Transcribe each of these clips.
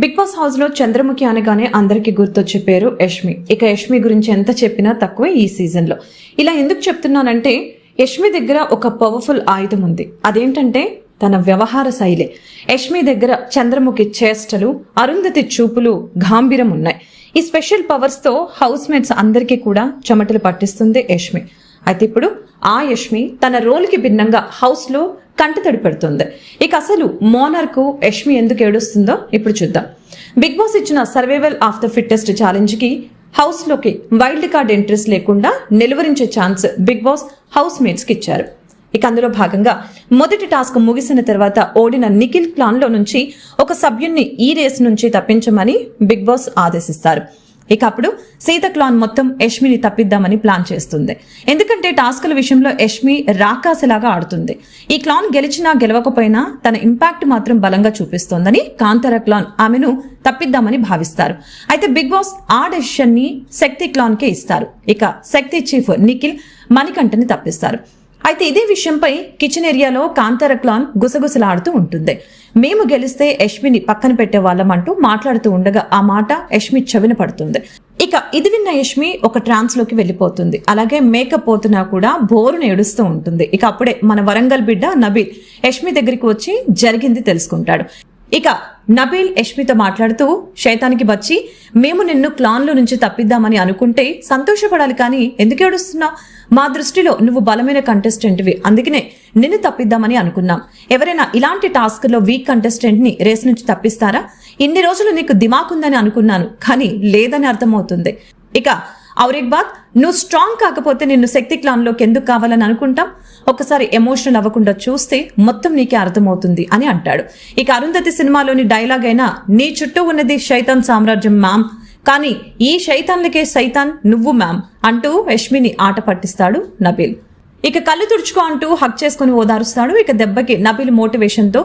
Big boss హౌస్లో చంద్రముఖి అనగానే అందరికీ గుర్తొచ్చే పేరు యష్మి. ఇక యష్మి గురించి ఎంత చెప్పినా తక్కువే ఈ సీజన్లో. ఇలా ఎందుకు చెప్తున్నానంటే యష్మి దగ్గర ఒక పవర్ఫుల్ ఆయుధం ఉంది. అదేంటంటే తన వ్యవహార శైలి. యష్మి దగ్గర చంద్రముఖి చేష్టలు అరుంధతి చూపులు గాంభీరం ఉన్నాయి. ఈ స్పెషల్ పవర్స్తో హౌస్ మేట్స్ అందరికీ కూడా చెమటలు పట్టిస్తుంది యష్మి. అయితే ఇప్పుడు ఆ యష్మి తన రోల్కి భిన్నంగా హౌస్లో కంటితడి పెడుతుంది. ఇక అసలు మోనార్కు యష్మి ఎందుకు ఏడుస్తుందో ఇప్పుడు చూద్దాం. బిగ్ బాస్ ఇచ్చిన సర్వైవల్ ఆఫ్ ద ఫిట్టెస్ట్ ఛాలెంజ్కి హౌస్లోకి వైల్డ్ కార్డ్ ఎంట్రీస్ లేకుండా నిలువరించే ఛాన్స్ బిగ్ బాస్ హౌస్ మేట్స్కి ఇచ్చారు. ఇక అందులో భాగంగా మొదటి టాస్క్ ముగిసిన తర్వాత ఓడిన నిఖిల్ ప్లాన్లో నుంచి ఒక సభ్యున్ని ఈ రేస్ నుంచి తప్పించమని బిగ్ బాస్ ఆదేశిస్తారు. ఇక అప్పుడు సీత క్లాన్ మొత్తం యష్మిని తప్పిద్దామని ప్లాన్ చేస్తుంది. ఎందుకంటే టాస్కుల విషయంలో యష్మి రాకాసిలాగా ఆడుతుంది. ఈ క్లాన్ గెలిచినా గెలవకపోయినా తన ఇంపాక్ట్ మాత్రం బలంగా చూపిస్తోందని కాంతార క్లాన్ ఆమెను తప్పిద్దామని భావిస్తారు. అయితే బిగ్ బాస్ ఆ డెసిషన్ని శక్తి క్లాన్ కే ఇస్తారు. ఇక శక్తి చీఫ్ నిఖిల్ మణికంఠని తప్పిస్తారు. అయితే ఇదే విషయంపై కిచెన్ ఏరియాలో కాంతార క్లాన్ గుసగుసలాడుతూ ఉంటుంది. మేము గెలిస్తే యష్మిని పక్కన పెట్టే వాళ్ళం అంటూ మాట్లాడుతూ ఉండగా ఆ మాట యష్మి చెవిన పడుతుంది. ఇక ఇది విన్న యష్మి ఒక ట్రాన్స్లోకి వెళ్ళిపోతుంది. అలాగే మేకప్ పోతున్నా కూడా బోరును ఏడుస్తూ ఉంటుంది. ఇక అప్పుడే మన వరంగల్ బిడ్డ నబీల్ యష్మి దగ్గరికి వచ్చి జరిగింది తెలుసుకుంటాడు. ఇక నబీల్ యష్మితో మాట్లాడుతూ శైతానికి వచ్చి మేము నిన్ను క్లాన్లో నుంచి తప్పిద్దామని అనుకుంటే సంతోషపడాలి కానీ ఎందుకు ఏడుస్తున్నావు మా దృష్టిలో నువ్వు బలమైన కంటెస్టెంట్వి అందుకనే నిన్ను తప్పిద్దామని అనుకున్నాం. ఎవరైనా ఇలాంటి టాస్క్లో వీక్ కంటెస్టెంట్ని రేస్ నుంచి తప్పిస్తారా? ఇన్ని రోజులు నీకు దిమాకుందని అనుకున్నాను కానీ లేదని అర్థమవుతుంది. ఇక ఔరిక్బాద్ నువ్వు స్ట్రాంగ్ కాకపోతే నిన్ను శక్తి క్లాన్లోకి ఎందుకు కావాలని అనుకుంటాం? ఒకసారి ఎమోషనల్ అవ్వకుండా చూస్తే మొత్తం నీకే అర్థమవుతుంది అని అంటాడు. ఇక అరుంధతి సినిమాలోని డైలాగ్ అయినా నీ చుట్టూ ఉన్నది శైతాన్ సామ్రాజ్యం మ్యామ్ కానీ ఈ శైతాన్లకే సైతాన్ నువ్వు మ్యామ్ అంటూ యష్మిని ఆట పట్టిస్తాడు నబీల్. ఇక కళ్ళు తుడుచుకో అంటూ హక్ చేసుకుని ఓదారుస్తాడు. ఇక దెబ్బకి నబీల్ మోటివేషన్తో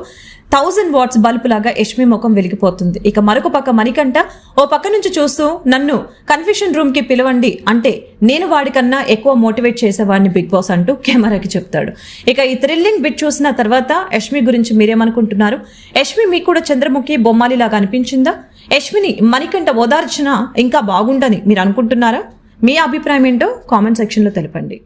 థౌజండ్ వాట్స్ బల్బు లాగా యష్మి ముఖం వెలిగిపోతుంది. ఇక మరొక పక్క మణికంట ఓ పక్క నుంచి చూస్తూ నన్ను కన్ఫ్యూషన్ రూమ్కి పిలవండి అంటే నేను వాడికన్నా ఎక్కువ మోటివేట్ చేసేవాడిని బిగ్ బాస్ అంటూ కెమెరాకి చెప్తాడు. ఇక ఈ థ్రిల్లింగ్ బిట్ చూసిన తర్వాత యష్మి గురించి మీరేమనుకుంటున్నారు? యష్మి మీకు కూడా చంద్రముఖి బొమ్మాలిలాగా అనిపించిందా? యష్మిని మణికంట ఓదార్చిన ఇంకా బాగుండని మీరు అనుకుంటున్నారా? మీ అభిప్రాయం ఏంటో కామెంట్ సెక్షన్లో తెలపండి.